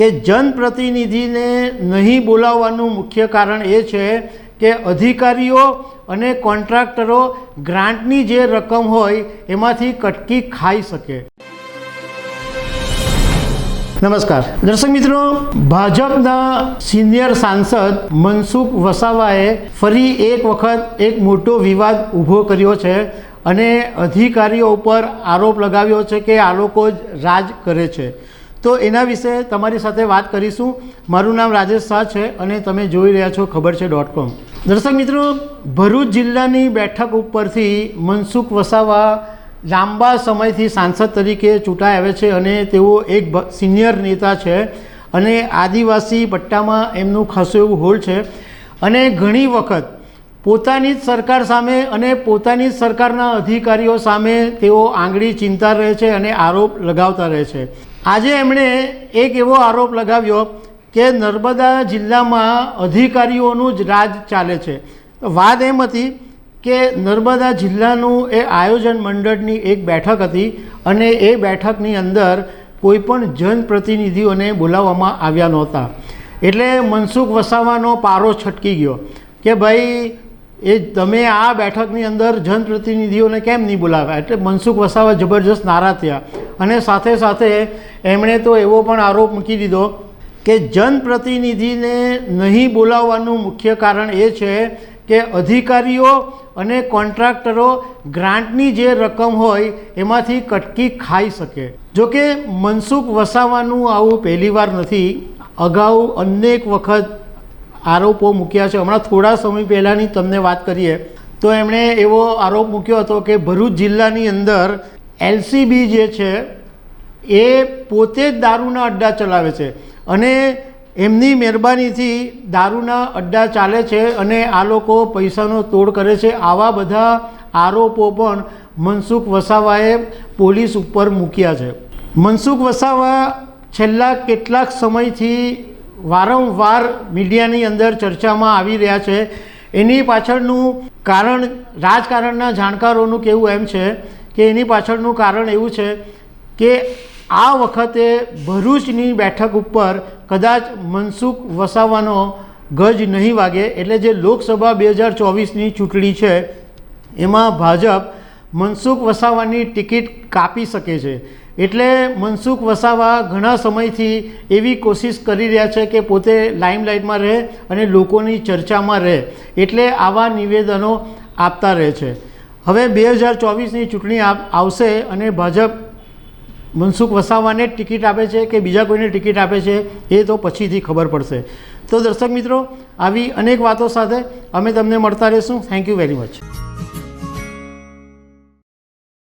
કે જનપ્રતિનિધિને નહીં બોલાવવાનું મુખ્ય કારણ એ છે કે અધિકારીઓ અને કોન્ટ્રાક્ટરો ગ્રાન્ટની જે રકમ હોય એમાંથી કટકી ખાઈ શકે. નમસ્કાર. દર્શક મિત્રો, ભાજપના સિનિયર સાંસદ મનસુખ વસાવાએ ફરી એક વખત એક મોટો વિવાદ ઊભો કર્યો છે અને અધિકારીઓ ઉપર આરોપ લગાવ્યો છે કે આ લોકો જ રાજ કરે છે. તો એના વિશે તમારી સાથે વાત કરીશું. મારું નામ રાજેશ શાહ છે અને તમે જોઈ રહ્યા છો ખબર છે ડોટ કોમ. દર્શક મિત્રો, ભરૂચ જિલ્લાની બેઠક ઉપરથી મનસુખ વસાવા લાંબા સમયથી સાંસદ તરીકે ચૂંટાઈ આવે છે અને તેઓ એક સિનિયર નેતા છે અને આદિવાસી પટ્ટામાં એમનું ખાસું એવું હોલ છે. અને ઘણી વખત પોતાની જ સરકાર સામે અને પોતાની જ સરકારના અધિકારીઓ સામે તેઓ આંગળી ચિંતા રહે છે અને આરોપ લગાવતા રહે છે. આજે એમણે એક એવો આરોપ લગાવ્યો કે નર્મદા જિલ્લામાં અધિકારીઓનું જ રાજ ચાલે છે. વાત એમ હતી કે નર્મદા જિલ્લાનું એ આયોજન મંડળની એક બેઠક હતી અને એ બેઠકની અંદર કોઈ પણ જનપ્રતિનિધિઓને બોલાવવામાં આવ્યા નહોતા. એટલે મનસુખ વસાવાનો પારો છટકી ગયો કે ભાઈ, એ તમે આ બેઠકની અંદર જનપ્રતિનિધિઓને કેમ નહીં બોલાવ્યા? એટલે મનસુખ વસાવા જબરજસ્ત નારાજ થયા. અને સાથે સાથે એમણે તો એવો પણ આરોપ મૂકી દીધો કે જનપ્રતિનિધિને નહીં બોલાવવાનું મુખ્ય કારણ એ છે કે અધિકારીઓ અને કોન્ટ્રાક્ટરો ગ્રાન્ટની જે રકમ હોય એમાંથી કટકી ખાઈ શકે. જોકે મનસુખ વસાવાનું આવું પહેલીવાર નથી. અગાઉ અનેક વખત આરોપો મૂક્યા છે. હમણાં થોડા સમય પહેલાંની તમને વાત કરીએ તો એમણે એવો આરોપ મૂક્યો હતો કે ભરૂચ જિલ્લાની અંદર એલસીબી જે છે, એ પોતે જ દારૂના અડ્ડા ચલાવે છે. અને એમની મહેરબાનીથી દારૂના અડ્ડા ચાલે છે અને આ લોકો પૈસાનો તોડ કરે છે. આવા બધા આરોપો પણ મનસુખ વસાવાએ પોલીસ ઉપર મૂક્યા છે. મનસુખ વસાવા છેલ્લા કેટલાક સમયથી વારંવાર મીડિયાની અંદર ચર્ચામાં આવી રહ્યા છે. એની પાછળનું કારણ, રાજકારણના જાણકારોનું કહેવું એમ છે કે એની પાછળનું કારણ એવું છે કે આ વખતે ભરૂચની બેઠક ઉપર કદાચ મનસુખ વસાવાનો ગજ નહીં વાગે, એટલે જે લોકસભા બે હજાર ચોવીસની ચૂંટણી છે, એમાં ભાજપ મનસુખ વસાવાની ટિકિટ કાપી શકે છે. એટલે મનસુખ વસાવા ઘણા સમયથી એવી કોશિશ કરી રહ્યા છે કે પોતે લાઇમલાઇટમાં રહે અને લોકોની ચર્ચામાં રહે, એટલે આવા નિવેદનો આપતા રહે છે. હવે બે હજાર ચોવીસની ચૂંટણી આવશે અને ભાજપ મનસુખ વસાવાને ટિકિટ આપે છે કે બીજા કોઈને ટિકિટ આપે છે એ તો પછીથી ખબર પડશે. તો દર્શક મિત્રો, આવી અનેક વાતો સાથે અમે તમને મળતા રહીશું. Thank you very much